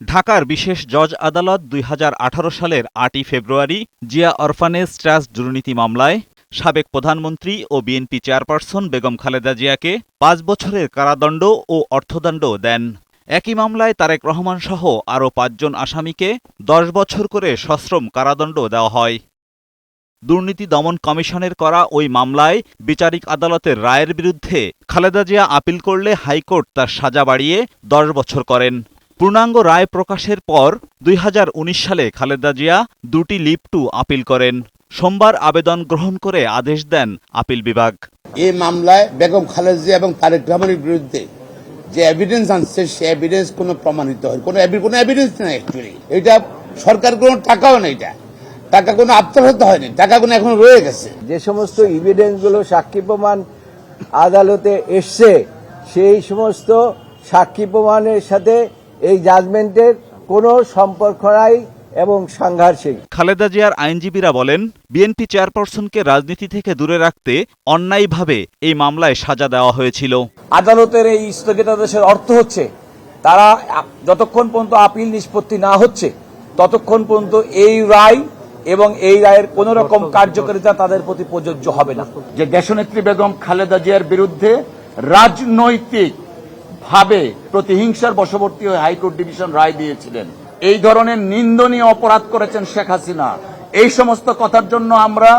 ঢাকার বিশেষ জজ আদালত দুই হাজার আঠারো সালের আটই ফেব্রুয়ারি জিয়া অরফানেজ ট্রাস্ট দুর্নীতি মামলায় সাবেক প্রধানমন্ত্রী ও বিএনপি চেয়ারপারসন বেগম খালেদা জিয়াকে পাঁচ বছরের কারাদণ্ড ও অর্থদণ্ড দেন। একই মামলায় তারেক রহমান সহ আরও পাঁচজন আসামিকে দশ বছর করে সশ্রম কারাদণ্ড দেওয়া হয়। দুর্নীতি দমন কমিশনের করা ওই মামলায় বিচারিক আদালতের রায়ের বিরুদ্ধে খালেদা জিয়া আপিল করলে হাইকোর্ট তার সাজা বাড়িয়ে দশ বছর করেন। পূর্ণাঙ্গ রায় প্রকাশের পর দুই হাজার উনিশ সালে খালেদা জিয়া দুটি লিভ টু আপিল করেন। সোমবার আবেদন গ্রহণ করে আদেশ দেন আপিল বিভাগ। এই মামলায় বেগম খালেদা জিয়া এবং তারেক রহমানের বিরুদ্ধে যে এভিডেন্স আনছে সে এভিডেন্স কোনো প্রমাণিত হয় কোনো এভি- কোনো এভিডেন্স নেই অ্যাকচুয়ালি এটা সরকার কোনো টাকাও নেই এটা। টাকা কোনো আত্মসাত হয়নি। টাকা কোনো এখন রয়ে গেছে। যে সমস্ত ইভিডেন্সগুলো সাক্ষী প্রমাণ আদালতে এসছে সেই সমস্ত সাক্ষী প্রমাণের সাথে এই জাজমেন্টের কোনো সম্পর্ক নাই এবং সাংঘর্ষিক খালেদা জিয়ার আইনজীবীরা বলেন বিএনপি চেয়ারপারসনকে রাজনীতি থেকে দূরে রাখতে অন্যায়ভাবে এই মামলায় সাজা দেওয়া হয়েছিল। আদালতের এই স্থগিতাদেশের অর্থ হচ্ছে তারা যতক্ষণ পর্যন্ত আপিল নিষ্পত্তি না হচ্ছে ততক্ষণ পর্যন্ত এই রায় এবং এই রায়ের কোন রকম কার্যকারিতা তাদের প্রতি প্রযোজ্য হবে না। যে দেশনেত্রী বেগম খালেদা জিয়ার বিরুদ্ধে রাজনৈতিক ভাবে প্রতিহিংসার বশবর্তী হয়ে হাইকোর্ট ডিভিশন রায় দিয়েছিলেন। এই ধরনের নিন্দনীয় অপরাধ করেছেন শেখ হাসিনা। এই সমস্ত কথার জন্য আমরা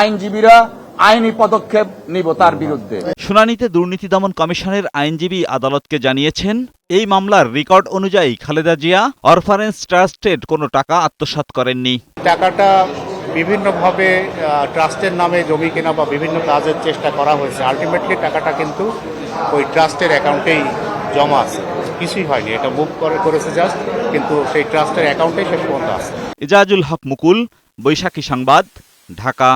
আইনজীবীরা আইনি পদক্ষেপ নিব তার বিরুদ্ধে। শুনানিতে দুর্নীতি দমন কমিশনের আইনজীবী আদালতকে জানিয়েছেন এই মামলার রেকর্ড অনুযায়ী খালেদা জিয়া অরফারেন্স ট্রাস্টেড কোনো টাকা আত্মসাৎ করেননি। টাকাটা বিভিন্নভাবে আহ, ট্রাস্টের নামে জমি কেনা বা বিভিন্ন কাজের চেষ্টা করা হয়েছে। আলটিমেটলি টাকাটা কিন্তু ওই ট্রাস্টের অ্যাকাউন্টেই জমা আছে। কিছুই হয়নি, এটা বুক করে, করেছে জাস্ট কিন্তু সেই ট্রাস্টের অ্যাকাউন্টেই শেষ পর্যন্ত আছে। এজাজুল হক মুকুল, বৈশাখী সংবাদ, ঢাকা।